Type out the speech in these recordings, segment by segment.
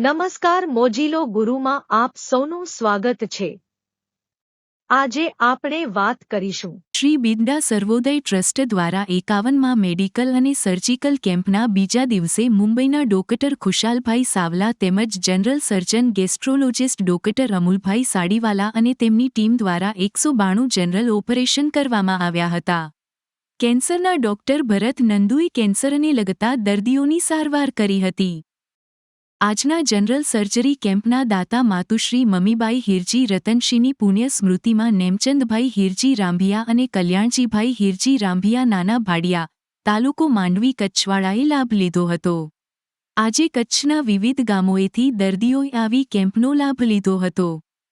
નમસ્કાર મોજીલો ગુરુમાં આપ સૌનું સ્વાગત છે આજે આપણે વાત કરીશું શ્રી બિંડા સર્વોદય ટ્રસ્ટ દ્વારા એકાવનમાં મેડિકલ અને સર્જિકલ કેમ્પના બીજા દિવસે મુંબઈના ડોક્ટર ખુશાલભાઈ સાવલા તેમજ જનરલ સર્જન ગેસ્ટ્રોલોજિસ્ટ ડોક્ટર અમુલભાઈ સાડીવાલા અને તેમની ટીમ દ્વારા એકસો બાણું જનરલ ઓપરેશન કરવામાં આવ્યા હતા કેન્સરના ડોક્ટર ભરત નંદુએ કેન્સરને લગતા દર્દીઓની સારવાર કરી હતી. આજના જનરલ સર્જરી કેમ્પના દાતા માતુશ્રી મમીબાઈ હિરજી રતનશીની પુણ્ય સ્મૃતિમાં નેમચંદભાઈ હિરજી રાંભિયા અને કલ્યાણજીભાઈ હિરજી રાંભિયા નાના ભાડિયા, તાલુકો માંડવી કચ્છવાળાએ લાભ લીધો હતો. આજે કચ્છના વિવિધ ગામોએથી દર્દીઓએ આવી કેમ્પનો લાભ લીધો હતો.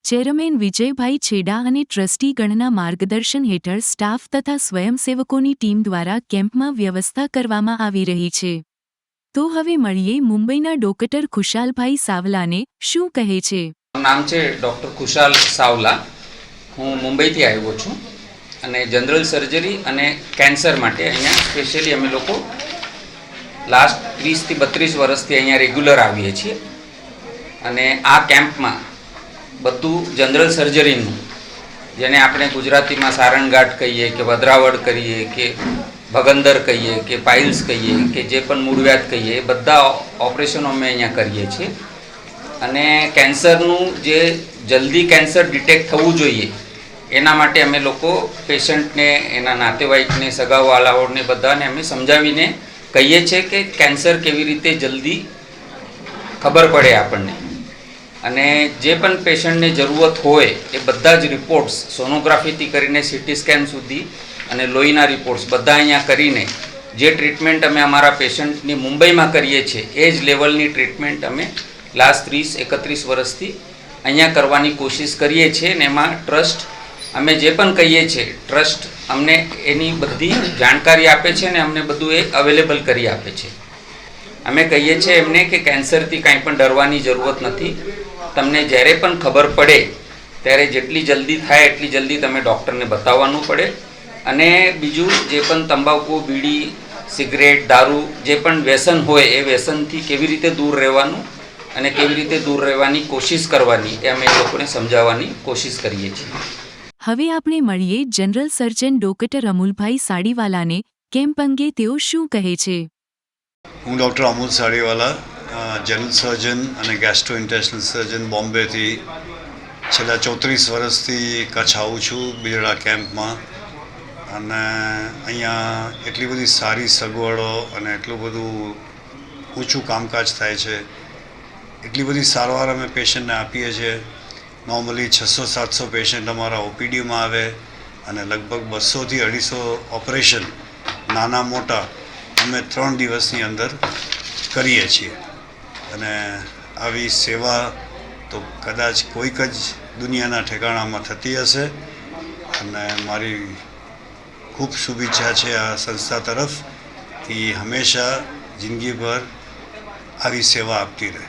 ચેરમેન વિજયભાઈ છેડા અને ટ્રસ્ટીગણના માર્ગદર્શન હેઠળ સ્ટાફ તથા સ્વયંસેવકોની ટીમ દ્વારા કેમ્પમાં વ્યવસ્થા કરવામાં આવી રહી છે. તો હવે મળીએ મુંબઈના ડોક્ટર ખુશાલભાઈ સાવલાને, શું કહે છે? નામ છે ડૉક્ટર ખુશાલ સાવલા. હું મુંબઈથી આવ્યો છું અને જનરલ સર્જરી અને કેન્સર માટે અહીંયા સ્પેશિયલી અમે લોકો લાસ્ટ ત્રીસથી બત્રીસ વર્ષથી અહીંયા રેગ્યુલર આવીએ છીએ. અને આ કેમ્પમાં બધું જનરલ સર્જરીનું જેને આપણે ગુજરાતીમાં સારણગાંઠ કહીએ કે વધરાવડ કહીએ કે ભગંદર કહીએ કે પાઇલ્સ કહીએ કે જે પણ મૂળવ્યાત કહીએ, એ બધા ઓપરેશનો અમે અહીંયા કરીએ છીએ. અને કેન્સરનું જે જલ્દી કેન્સર ડિટેક્ટ થવું જોઈએ, એના માટે અમે લોકો પેશન્ટને, એના નાતેવાઈકને, સગાવાલાઓને, બધાને અમે સમજાવીને કહીએ છીએ કે કેન્સર કેવી રીતે જલ્દી ખબર પડે આપણને. અને જે પણ પેશન્ટને જરૂરત હોય એ બધા જ રિપોર્ટ્સ સોનોગ્રાફીથી કરીને સીટી સ્કેન સુધી અને લોહીના રિપોર્ટ્સ બધા અહીંયા કરીને જે ટ્રીટમેન્ટ અમે અમારા પેશન્ટની મુંબઈમાં કરીએ છીએ, એ જ લેવલની ટ્રીટમેન્ટ અમે લાસ્ટ ત્રીસ, એકત્રીસ વર્ષથી અહીંયા કરવાની કોશિશ કરીએ છીએ ને એમાં ટ્રસ્ટ અમે જે પણ કહીએ છીએ, ટ્રસ્ટ અમને એની બધી જાણકારી આપે છે ને અમને બધું એ અવેલેબલ કરી આપે છે. અમે કહીએ છીએ એમને કે કેન્સરથી કાંઈ પણ ડરવાની જરૂરત નથી. તમને જ્યારે પણ ખબર પડે ત્યારે જેટલી જલ્દી થાય એટલી જલ્દી તમે ડૉક્ટરને બતાવવાનું પડે. અને બીજું જે પણ તંબાકુ બીડી સિગરેટ દારૂ જે પણ વ્યસન હોય એ વ્યસનથી કેવી રીતે દૂર રહેવાનું અને કેવી રીતે દૂર રહેવાની કોશિશ કરવાની એ અમે લોકોને સમજાવવાની કોશિશ કરીએ છીએ. હવે આપણે મળીએ જનરલ સર્જન ડોક્ટર અમુલભાઈ સાડીવાલાને કેમ્પ અંગે તેઓ શું કહે છે? હું doctor Amul Sadiwala general surgeon અને ગેસ્ટ્રો ઇન્ટેસ્ટલ સર્જન બોમ્બેથી છેલ્લા ચોત્રીસ વર્ષથી કચ્છ આવું છું, બિરડા કેમ્પમાં. અને અહીંયા એટલી બધી સારી સગવડો અને એટલું બધું ઊંચું કામકાજ થાય છે. એટલી બધી સારવાર અમે પેશન્ટને આપીએ છીએ. નોર્મલી છસો, સાતસો પેશન્ટ અમારા ઓપીડીમાં આવે અને લગભગ બસોથી અઢીસો ઓપરેશન નાના મોટા અમે ત્રણ દિવસની અંદર કરીએ છીએ. અને આવી સેવા તો કદાચ કોઈક જ દુનિયાના ઠેકાણામાં થતી હશે. અને મારી ખૂબ શુભેચ્છા છે આ સંસ્થા તરફ કે હંમેશા જિંદગીભર આવી સેવા આપતી રહે.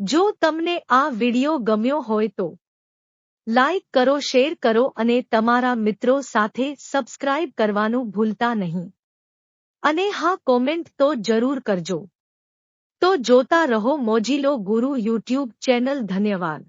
જો તમને આ વિડિયો ગમ્યો હોય તો લાઈક કરો, શેર કરો અને તમારા મિત્રો સાથે સબસ્ક્રાઇબ કરવાનું ભૂલતા નહીં. અને હા, કોમેન્ટ તો જરૂર કરજો. તો જોતા રહો મોજીલો ગુરુ યુટ્યુબ ચેનલ ધન્યવાદ.